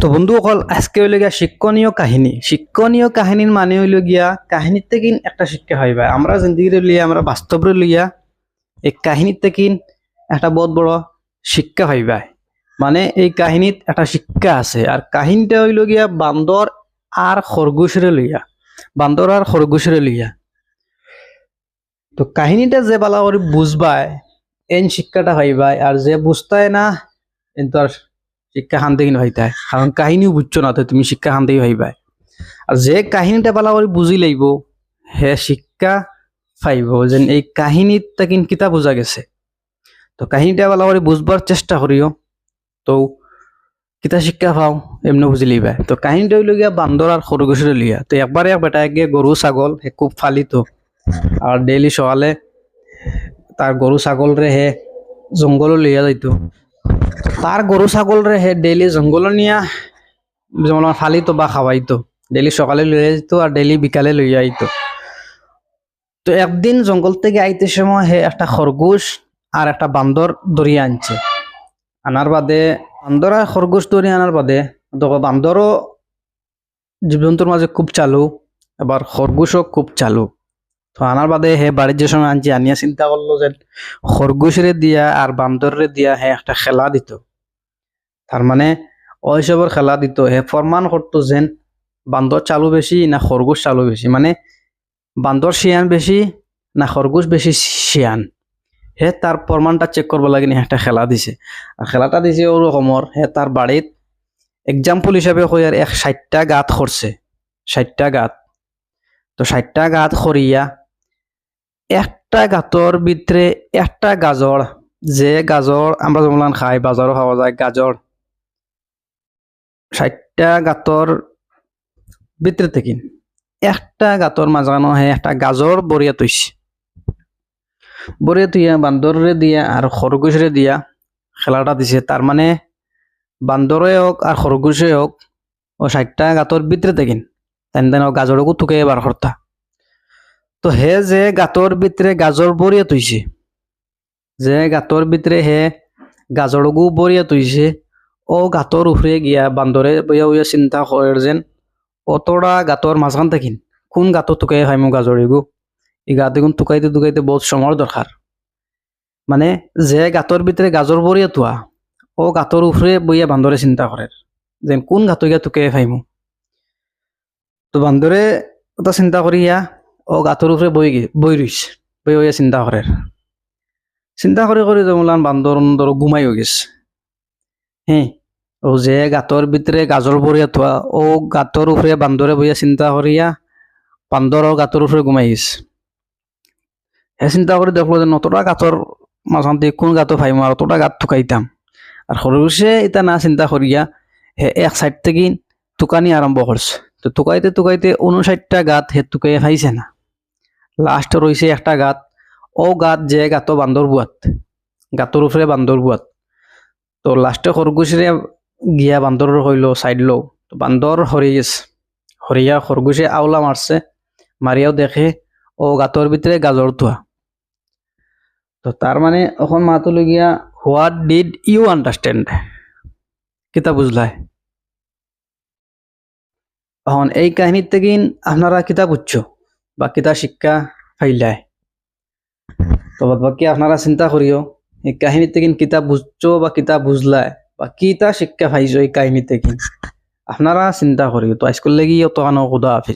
তো বন্ধুসকল আজকে হইল গিয়া শিক্ষণীয় কাহিনী। শিক্ষণীয় কাহিনীর মানে হইল গিয়া কাহিনীর থেকে একটা শিক্ষা হইবা আমরা জিন্দগিরে লইয়া, আমরা বাস্তবরে লইয়া এই কাহিনীর থেকে একটা বহুত বড় শিক্ষা হইবা মানে এই কাহিনীত একটা শিক্ষা আছে। আর কাহিনীটা হইল গিয়া বান্দর আর খরগোশরে লইয়া। বান্দর আর খরগোশরে লইয়া। তো কাহিনীটা যে বালা করে বুঝবায় এন শিক্ষাটা হইবাই আর যে বুঝতায় না, এন তো আর শিক্ষা খান থেকে হইতায় কারণ কাহিনীও বুঝছ না তুমি শিক্ষা খান থেকে হইবাই আর যে কাহিনীটা বালা করে বুঝি লাগব হে শিক্ষা পাইব যেন এই কাহিনীত তাকিন কিতা বুঝা গেছে। তো কাহিনীটা বালা করে বুঝবার চেষ্টা করিও, তো কিতা শিক্ষা পাও এমনি বুঝি লিবা তো কাহিনীটা হইল গিয়া বান্দর আর খরগোশের লিয়া। তো একবারে এক বেটা গিয়ে গরু ছাগল হে খুব ফালিত। আর ডেইলি সকালে তার গরু ছাগল রে হে জঙ্গল লিয়া যাইতো। তার গরু ছাগল রে, হে ডেইলি জঙ্গল নিয়া। যেমন ফালিতো বা খাওয়াইতো। ডেইলি সকালে লইয়া যেত আর ডেইলি বিকালে লইয়া আইতো। তো একদিন জঙ্গল থেকে আইতে সময় হে একটা খরগোশ আর একটা বান্দর ধরিয়া আনছে। আনার বাদে, বান্দর আর খরগোশ ধরিয়া আনার বাদে বান্দরও জীবজন্তুর মাঝে খুব চালু, এবার খরগোশও খুব চালু। তো আনার বাদে হে বাড়ির যে সময় আনছি, আনিয়া চিন্তা করল যে খরগোশরে দিয়া আর বান্দরে দিয়া হে একটা খেলা দিত। তার মানে ওইসবের খেলা দিত। হে ফরমান করতো যেন বান্দর চালু বেশি না খরগোশ চালু বেশি মানে বান্দর শিয়ান বেশি না খরগোশ বেশি শিয়ান হে তার প্রমাণটা চেক করব লাগে নি একটা খেলা দিছে। আর খেলাটা দিছে ওরকমর হে তার বাড়িত এক্সাম্পল হিসাবে কই আর এক ষাটটা গাত করছে ষাটটা গাত। তো ষাটটা গাত করিয়া একটা গাতর ভিতরে একটা গাজর যে গাজর আমরা যেমন খাই বাজারও খাওয়া যায় গাজর ষাটটা গাতর ভিতরে থেকে, একটা গাতর মাঝখানো হে একটা গাজর বরিয়া তৈছে বরিয়া তুইয়া বান্দরে দিয়া আর খরগোশরে দিয়া খেলাটা দিছে। তার মানে বান্দরে হোক আর খরগোশে হোক ও ষাটটা গাতর ভিতরে তেন তেন গাজরকও তুকে বার কর্তা তো হে যে গাতর ভিতরে গাজর বরিয়া তুইছে যে গাতর ভিতরে হে গাজরগু বরিয়া তুইছে ও গাতর উফরে গিয়া বান্দরে বইয়া বইয়া চিন্তা করে যেন অতটা গাতর মাঝখান থাকিন কোন গাতো তুকে খাইমু গাজরিগু এই গাতগুন তুকাইতে তুকাইতে বহুত সময় দরকার মানে যে গাতর ভিতরে গাজর বরিয়া তুয়া ও গাতর উফরে বইয়া বান্দরে চিন্তা করে যেন কোন গাতো গিয়া তুকে খাইমু তো বান্দরে ওটা চিন্তা করিয়া ও গাতর উপরে বই বই রইছে বই হইয়া চিন্তা করে চিন্তা করে করে যেমন বান্দর ধরো ঘুমাই হয়ে গেছে। হ্যাঁ ও যে গাতর ভিতরে গাজর বরিয়া থোয়া ও গাতর উপরে বান্দরে বইয়া চিন্তা করিয়া বান্দর ও গাতর উপরে ঘুমাই গেছে হে, চিন্তা করে দেখল যে নতটা গাতর মাঝখান থেকে কোন গাতো ফাইমো আর অতটা গাত থুকাইতাম আর সরুষে এটা না চিন্তা করিয়া হে, এক সাইড থেকে তুকানি আরম্ভ করছে তো তুকাইতে তুকাইতে উনষাটটা গাত হে তুকাই খাইছে না। লাস্ট রইছে একটা গাত। ও গাত যে গাতো বান্দর বুয়াত গাতর উপরে বান্দর বুয়াত তো লাস্টে খরগোশরে গিয়া বান্দর হইল সাইড লো তো বান্দর হরি গেছে। হরিয়া খরগোশে আওলা মারছে মারিয়াও দেখে, ও গাতর ভিতরে গাজর থোয়া তো তার মানে এখন মাতো গিয়া হোয়াট ডিড ইউ আন্ডারস্ট্যান্ড কিতা বুঝলাই এখন এই কাহিনীর থেকে আপনারা কিতা বুঝছ বা কিতা শিক্ষা ফাইলায় তো বাকি আপনারা চিন্তা করিও এই কাহিনী থেকে কিতাব বুঝছ বা কিতাব বুঝলায় বা কিতা শিক্ষা পাইছো এই কাহিনী থেকে আপনারা চিন্তা করিও তো আজকাল লাগি অত কানো খুদা হাফিজ।